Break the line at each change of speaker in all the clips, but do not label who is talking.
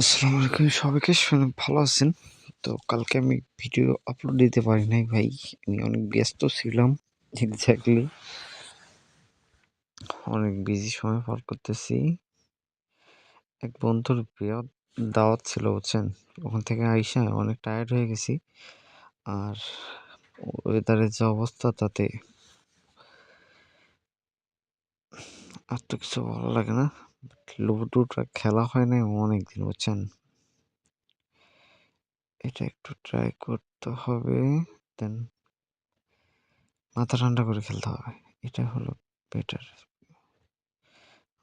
আসসালামু আলাইকুম সবাইকে শুনে ভালো আছেন? তো কালকে আমি ভিডিও আপলোড দিতে পারি নাই ভাই, আমি অনেক ব্যস্ত ছিলাম এক্স্যাক্টলি অনেক বিজি সময় পার করতেছি। এক বন্ধুর বিয়ে দাওয়াত ছিল, বুঝছেন? ওখান থেকে আইসা অনেক টায়ার্ড হয়ে গেছি। আর ওয়েদারের যে অবস্থা, তাতে আর তো কিছু ভালো লাগে না। লুডোটা খেলা হয় না অনেক দিন বুঝছেন? এটা একটু ট্রাই করতে হবে দেন মাথা ঠান্ডা করে খেলতে হবে, এটা হলো বেটার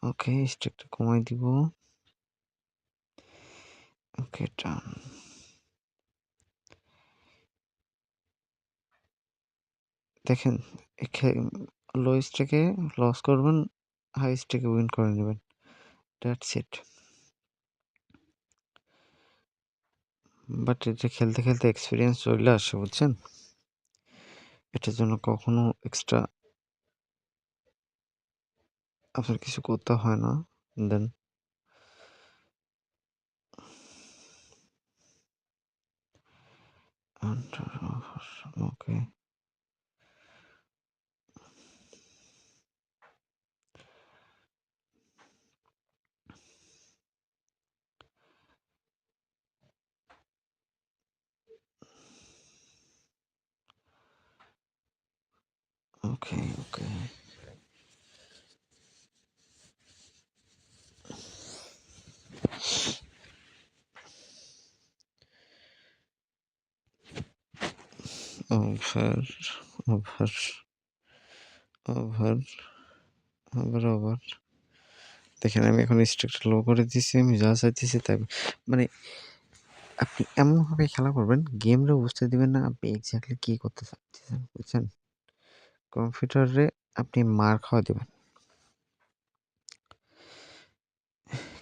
ওকে স্টেকটা কমাই দিব। ওকে ডান দেখেন লো স্টেকে লস করবেন হাই স্টেকে উইন করে নেবেন। দ্যাটস ইট বাট এটা খেলতে খেলতে এক্সপিরিয়েন্স চলে আসে, বুঝছেন? এটার জন্য কখনো এক্সট্রা আপনার কিছু করতে হয় না দেন okay okay okay over over over over over দেখেন, আমি এখন স্ট্রিক্ট লো করে দিছি আমি যা চাইতেছি তাই। মানে আপনি এমনভাবে খেলা করবেন গেমটা বুঝতে দিবেন না, আপনি এক্স্যাক্টলি কী করতে চাচ্ছেন, বুঝছেন? কম্পিউটারে আপনি মার খাওয়া দেবেন।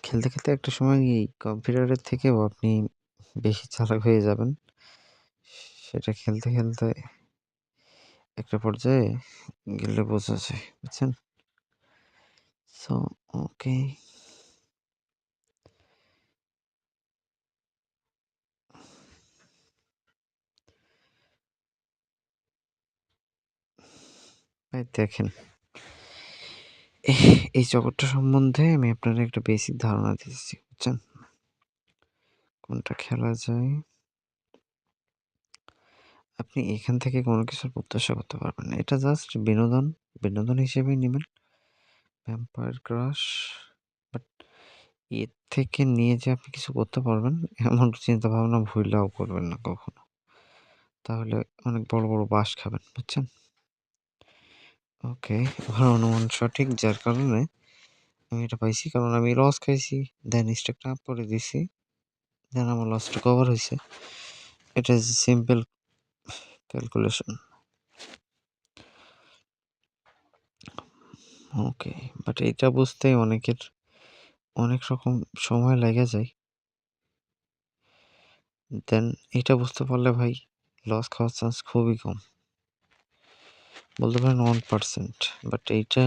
খেলতে খেলতে একটা সময় এই কম্পিউটারের থেকেও আপনি বেশি চালাক হয়ে যাবেন। সেটা খেলতে খেলতে একটা পর্যায়ে গেলে বোঝা যায়, বুঝছেন? সো ওকে ভাই দেখেন। এই জগৎটা সম্বন্ধে আমি আপনার একটা বেসিক ধারণা দিচ্ছি, বুঝছেন? কোনটা খেলা যায়? আপনি এখান থেকে কোনো কিছুর প্রত্যাশা করতে পারবেন না। এটা জাস্ট বিনোদন। বিনোদন হিসেবেই নেবেন। ভ্যাম্পায়ার ক্রাশ বাট এর থেকে নিয়ে যে আপনি কিছু করতে পারবেন, এমন চিন্তা ভাবনা ভুললেও করবেন না কখনো। তাহলে অনেক বড় বড় বাস খাবেন, বুঝছেন? ওকে আমার অনুমান সঠিক, যার কারণে আমি এটা পাইছি, কারণ আমি লস খাইছি দেন স্টকটা আপ করে দিছি দেন আমার লসটা কভার হয়েছে এটা is simple calculation okay but এটা বুঝতে অনেকের অনেক রকম সময় লেগে যায়। দেন এটা বুঝতে পারলে ভাই লস খাওয়ার চান্স খুবই কম। বলতে পারেন ওয়ান পার্সেন্ট বাট এইটা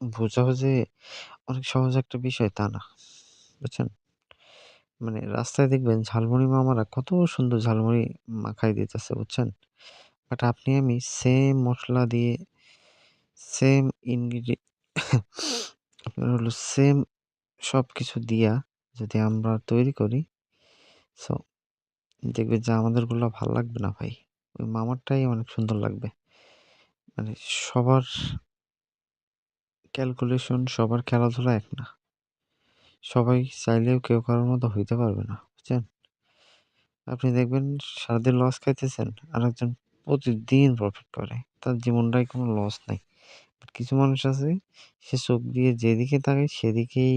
বোঝা যে অনেক সহজ একটা বিষয় তা না, বুঝছেন? মানে রাস্তায় দেখবেন ঝালমুড়ি মামারা কত সুন্দর ঝালমুড়ি মাখাই দিতেছে, বুঝছেন? বাট আপনি আমি সেম মশলা দিয়ে সেম ইনগ্রিডি আপনার হলো সেম সব কিছু দিয়া যদি আমরা তৈরি করি সো দেখবে যে আমাদেরগুলো ভালো লাগবে না ভাই। ওই মামারটাই অনেক সুন্দর লাগবে। মানে সবার ক্যালকুলেশন সবার খেলাধুলা এক না। সবাই চাইলেও কেউ কারোর মতো হইতে পারবে না, বুঝছেন? আপনি দেখবেন সারাদিন লস খাইতেছেন আর একজন প্রতিদিন প্রফিট করে, তার জীবনটাই কোনো লস নাই। কিছু মানুষ আছে, সে চোখ দিয়ে যেদিকে থাকে সেদিকেই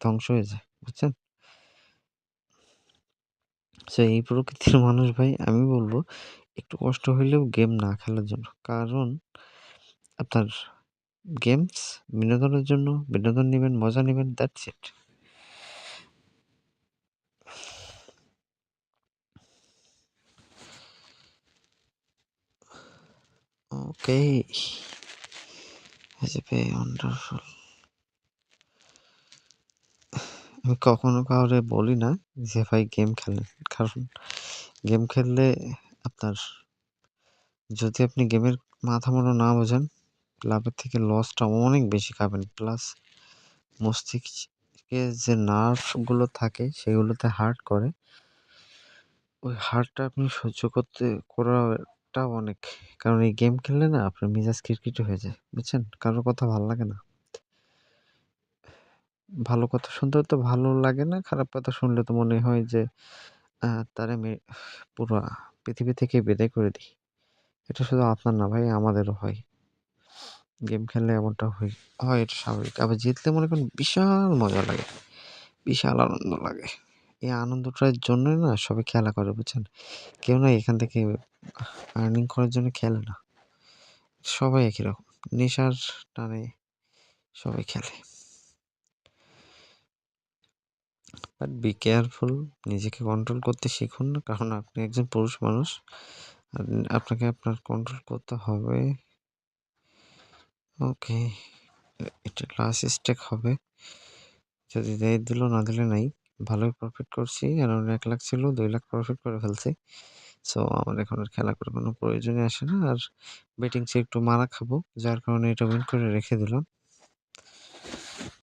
ধ্বংস হয়ে যায়, বুঝছেন? সো এই প্রকৃতির মানুষ ভাই, আমি বলব একটু কষ্ট হইলেও গেম না খেলার জন্য। কারণ আপনার গেমস বিনোদনের জন্য, বিনোদন নেবেন, মজা নেবেন দ্যাটস ইট ওকে আমি কখনো কাউরে বলি না যে ভাই গেম খেলেন। কারণ গেম খেললে আপনার যদি আপনি গেমের মাথা-মুন্ডু না বোঝেন, লাভের থেকে লসটা অনেক বেশি খাবেন। প্লাস মস্তিষ্কে যে নার্ভগুলো থাকে সেগুলোতে হার্ট করে। ওই হার্টটা আপনি সহ্য করতে করাটাও অনেক কারণ এই গেম খেললে না আপনার মেজাজ খিটখিটে হয়ে যায়। বুঝছেন? কারোর কথা ভালো লাগে না। ভালো কথা শুনতে তো ভালো লাগে না, খারাপ কথা শুনলে তো মনে হয় যে তারে পুরা পৃথিবী থেকে বিদায় করে দিই এটা শুধু আপনার না ভাই, আমাদেরও হয়। গেম খেললে এমনটা হয় হয় এটা স্বাভাবিক। আবার জিতলে মনে করেন বিশাল মজা লাগে। বিশাল আনন্দ লাগে। এই আনন্দটার জন্যই না সবাই খেলা করে, বুঝছেন? কেউ না এখান থেকে আর্নিং করার জন্য খেলে না। সবাই একই রকম। নেশার টানে সবাই খেলে। বাট বি কেয়ারফুল নিজেকে কন্ট্রোল করতে শিখুন। কারণ আপনি একজন পুরুষ মানুষ। আপনাকে আপনার কন্ট্রোল করতে হবে। ওকে। এটা লাস্ট স্টেক হবে। যদি দেয় দিল, না দিলে নাই। ভালোই প্রফিট করছি। অ্যারাউন্ড এক লাখ ছিল, দুই লাখ প্রফিট করে ফেলছি। সো আমার এখন আর খেলা করার কোনো প্রয়োজনই আসে না। আর বেটিংসে একটু মারা খাব। যার কারণে এটা উইন করে রেখে দিলাম।